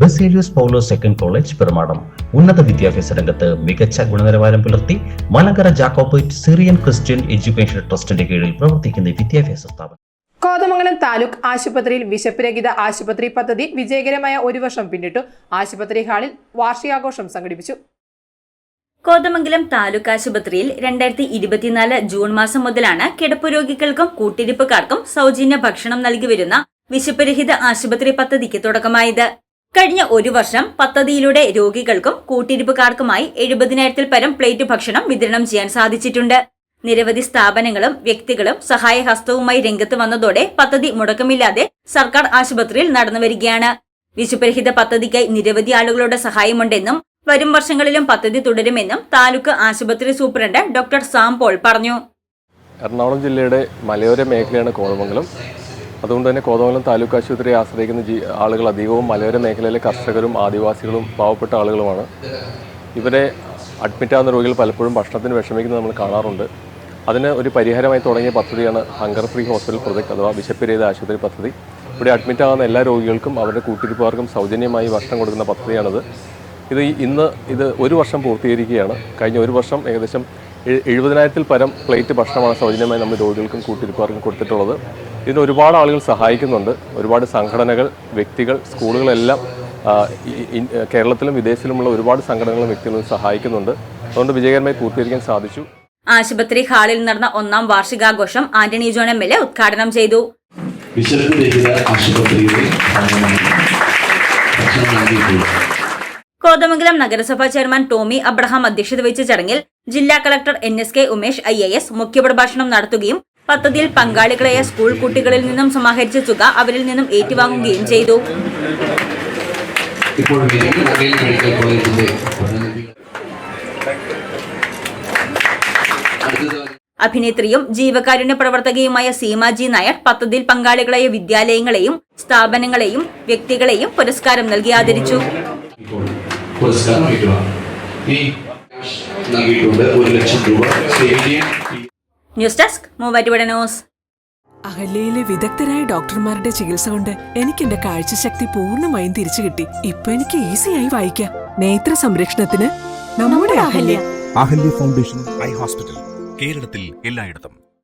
Baselius Paulo second college Perumadam. ഉന്നത വിദ്യാഭ്യാസ രംഗത്ത് മികച്ച ഗുണനിലവാരം പുലർത്തി Malankara Jacobite Syrian Christian education ട്രസ്റ്റിന്റെ കീഴിൽ പ്രവർത്തിക്കുന്ന വിദ്യാഭ്യാസ സ്ഥാപനം. കോതമംഗലം താലൂക്ക് ആശുപത്രിയിൽ വിശപ്പ് രഹിത ആശുപത്രി പദ്ധതി വിജയകരമായ ഒരു വർഷം പിന്നിട്ടു. ആശുപത്രി ഹാളിൽ വാർഷികാഘോഷം സംഘടിപ്പിച്ചു. കോതമംഗലം താലൂക്ക് ആശുപത്രിയിൽ രണ്ടായിരത്തി ഇരുപത്തിനാല് ജൂൺ മാസം മുതലാണ് കിടപ്പ് രോഗികൾക്കും കൂട്ടിരിപ്പുകാർക്കും സൗജന്യ ഭക്ഷണം നൽകി വരുന്ന വിശപ്പുരഹിത ആശുപത്രി പദ്ധതിക്ക് തുടക്കമായത്. കഴിഞ്ഞ ഒരു വർഷം പദ്ധതിയിലൂടെ രോഗികൾക്കും കൂട്ടിരിപ്പുകാർക്കുമായി എഴുപതിനായിരത്തിൽ പരം പ്ലേറ്റ് ഭക്ഷണം വിതരണം ചെയ്യാൻ സാധിച്ചിട്ടുണ്ട്. നിരവധി സ്ഥാപനങ്ങളും വ്യക്തികളും സഹായഹസ്തവുമായി രംഗത്ത് വന്നതോടെ പദ്ധതി മുടക്കമില്ലാതെ സർക്കാർ ആശുപത്രിയിൽ നടന്നുവരികയാണ് വിശുപരഹിത പദ്ധതിക്കായി നിരവധി ആളുകളുടെ സഹായമുണ്ടെന്നും വരും വർഷങ്ങളിലും പദ്ധതി തുടരുമെന്നും താലൂക്ക് ആശുപത്രി സൂപ്രണ്ട് ഡോക്ടർ സാം പോൾ പറഞ്ഞു. എറണാകുളം ജില്ലയുടെ മലയോര മേഖലയാണ് കോതമംഗലം. അതുകൊണ്ട് തന്നെ കോതമംഗലം താലൂക്ക് ആശുപത്രിയെ ആശ്രയിക്കുന്ന ജി ആളുകൾ അധികവും മലയോര മേഖലയിലെ കർഷകരും ആദിവാസികളും പാവപ്പെട്ട ആളുകളുമാണ്. ഇവരെ അഡ്മിറ്റാകുന്ന രോഗികൾ പലപ്പോഴും ഭക്ഷണത്തിന് വിഷമിക്കുന്നത് നമ്മൾ കാണാറുണ്ട്. അതിന് ഒരു പരിഹാരമായി തുടങ്ങിയ പദ്ധതിയാണ് ഹങ്കർ ഫ്രീ ഹോസ്പിറ്റൽ പ്രൊജക്ട് അഥവാ വിശപ്പിരഹിത ആശുപത്രി പദ്ധതി. ഇവിടെ അഡ്മിറ്റ് ആകുന്ന എല്ലാ രോഗികൾക്കും അവരുടെ കൂട്ടിരിപ്പുകാർക്കും സൗജന്യമായി ഭക്ഷണം കൊടുക്കുന്ന പദ്ധതിയാണിത്. ഇത് ഇന്ന് ഇത് ഒരു വർഷം പൂർത്തീകരിക്കുകയാണ്. കഴിഞ്ഞ ഒരു വർഷം ഏകദേശം എഴുപതിനായിരത്തിൽ പരം പ്ലേറ്റ് ഭക്ഷണമാണ് സൗജന്യമായി നമ്മൾ രോഗികൾക്കും കൂട്ടിരിപ്പുകാർക്കും കൊടുത്തിട്ടുള്ളത്. ഇതിന് ഒരുപാട് ആളുകൾ സഹായിക്കുന്നുണ്ട്. ഒരുപാട് സംഘടനകൾ വ്യക്തികൾ സ്കൂളുകളെല്ലാം കേരളത്തിലും വിദേശത്തിലുമുള്ള ഒരുപാട് സംഘടനകളും വ്യക്തികളും സഹായിക്കുന്നുണ്ട്. അതുകൊണ്ട് വിജയകരമായി പൂർത്തീകരിക്കാൻ സാധിച്ചു. ആശുപത്രി ഹാളിൽ നടന്ന ഒന്നാം വാർഷികാഘോഷം Antony John M L A ഉദ്ഘാടനം ചെയ്തു. കോതമംഗലം നഗരസഭാ ചെയർമാൻ ടോമി അബ്രഹാം അധ്യക്ഷത വഹിച്ച ചടങ്ങിൽ ജില്ലാ collector N S K Umesh I A S മുഖ്യപ്രഭാഷണം നടത്തുകയും പദ്ധതിയിൽ പങ്കാളികളായ സ്കൂൾ കുട്ടികളിൽ നിന്നും സമാഹരിച്ച തുക അവരിൽ നിന്നും ഏറ്റുവാങ്ങുകയും ചെയ്തു. അഭിനേത്രിയും ജീവകാരുണ്യ പ്രവർത്തകയുമായ സീമാജി നായർ പദ്ധതിയിൽ പങ്കാളികളായ വിദ്യാലയങ്ങളെയും സ്ഥാപനങ്ങളെയും വ്യക്തികളെയും പുരസ്കാരം നൽകി ആദരിച്ചു. നൽകിയിട്ടുണ്ട്. ഒരു ലക്ഷം രൂപ ന്യൂസ് ഡെസ്ക് മൂവാറ്റുപുഴ ന്യൂസ്. അഹല്യയിലെ വിദഗ്ധരായ ഡോക്ടർമാരുടെ ചികിത്സ കൊണ്ട് എനിക്ക് എന്റെ കാഴ്ചശക്തി പൂർണമായും തിരിച്ചു കിട്ടി. ഇപ്പൊ എനിക്ക് ഈസിയായി വായിക്കാം. നേത്ര സംരക്ഷണത്തിന് നമ്മുടെ Ahalya. Ahalya foundation eye hospital കേരളത്തിൽ എല്ലായിടത്തും.